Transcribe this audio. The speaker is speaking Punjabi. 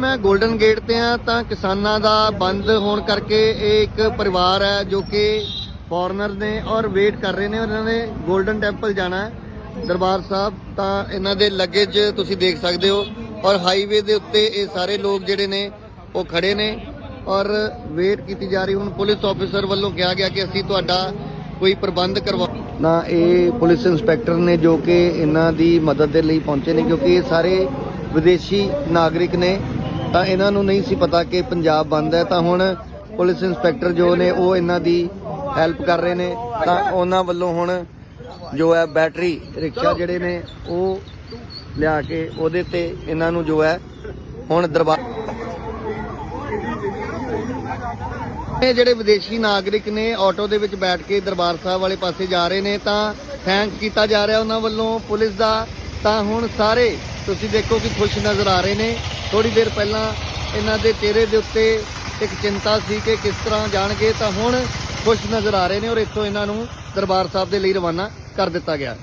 ਮੈਂ 골ਡਨ ਗੇਟ ਤੇ ਆ ਤਾਂ ਕਿਸਾਨਾਂ ਦਾ ਬੰਦ ਹੋਣ ਕਰਕੇ ਇਹ ਇੱਕ ਪਰਿਵਾਰ ਹੈ ਜੋ ਕਿ ਫੋਰਨਰ ਨੇ ਔਰ ਵੇਟ ਕਰ ਰਹੇ ਨੇ, ਉਹਨਾਂ ਨੇ 골ਡਨ ਟੈਂਪਲ ਜਾਣਾ ਹੈ, ਦਰਬਾਰ ਸਾਹਿਬ। ਤਾਂ ਇਹਨਾਂ ਦੇ ਲੱਗੇਜ ਤੁਸੀਂ ਦੇਖ ਸਕਦੇ ਹੋ ਔਰ ਹਾਈਵੇ ਦੇ ਉੱਤੇ ਇਹ ਸਾਰੇ ਲੋਕ ਜਿਹੜੇ ਨੇ, ਉਹ ਖੜੇ ਨੇ ਔਰ ਵੇਟ ਕੀਤੀ ਜਾ ਰਹੀ। ਹੁਣ ਪੁਲਿਸ ਆਫੀਸਰ ਵੱਲੋਂ ਕਿਹਾ ਗਿਆ ਕਿ ਅਸੀਂ ਤੁਹਾਡਾ ਕੋਈ ਪ੍ਰਬੰਧ ਕਰਵਾ ਨਾ, ਇਹ ਪੁਲਿਸ ਇੰਸਪੈਕਟਰ ਨੇ ਜੋ ਕਿ ਇਹਨਾਂ ਦੀ ਮਦਦ ਦੇ ਲਈ ਪਹੁੰਚੇ ਨੇ, ਕਿਉਂਕਿ ਇਹ ਸਾਰੇ ਵਿਦੇਸ਼ੀ ਨਾਗਰਿਕ ਨੇ। ਤਾਂ ਇਹਨਾਂ ਨੂੰ ਨਹੀਂ ਸੀ ਪਤਾ ਕਿ ਪੰਜਾਬ ਬੰਦ ਹੈ, ਤਾਂ ਹੁਣ ਪੁਲਿਸ ਇੰਸਪੈਕਟਰ ਜੋ ਨੇ ਉਹ ਇਹਨਾਂ ਦੀ ਹੈਲਪ ਕਰ ਰਹੇ ਨੇ। ਤਾਂ ਉਹਨਾਂ ਵੱਲੋਂ ਹੁਣ ਜੋ ਹੈ ਬੈਟਰੀ ਰਿਕਸ਼ਾ ਜਿਹੜੇ ਨੇ ਉਹ ਲਿਆ ਕੇ ਉਹਦੇ ਤੇ ਇਹਨਾਂ ਨੂੰ ਜੋ ਹੈ ਹੁਣ ਦਰਬਾਰ ਇਹ ਜਿਹੜੇ ਵਿਦੇਸ਼ੀ ਨਾਗਰਿਕ ਨੇ ਆਟੋ ਦੇ ਵਿੱਚ ਬੈਠ ਕੇ ਦਰਬਾਰ ਸਾਹਿਬ ਵਾਲੇ ਪਾਸੇ ਜਾ ਰਹੇ ਨੇ, ਤਾਂ ਥੈਂਕ ਕੀਤਾ ਜਾ ਰਿਹਾ ਉਹਨਾਂ ਵੱਲੋਂ ਪੁਲਿਸ ਦਾ। ਤਾਂ ਹੁਣ ਸਾਰੇ ਤੁਸੀਂ ਦੇਖੋ ਕਿ ਖੁਸ਼ ਨਜ਼ਰ ਆ ਰਹੇ ਨੇ। ਥੋੜੀ ਦੇਰ ਪਹਿਲਾਂ ਇਹਨਾਂ ਦੇ ਚਿਹਰੇ ਦੇ ਉੱਤੇ ਇੱਕ ਚਿੰਤਾ ਸੀ ਕਿ ਕਿਸ ਤਰ੍ਹਾਂ ਜਾਣਗੇ, ਤਾਂ ਹੁਣ ਖੁਸ਼ ਨਜ਼ਰ ਆ ਰਹੇ ਨੇ ਔਰ ਇੱਥੋਂ ਇਹਨਾਂ ਨੂੰ ਦਰਬਾਰ ਸਾਹਿਬ ਦੇ ਲਈ ਰਵਾਨਾ ਕਰ ਦਿੱਤਾ ਗਿਆ।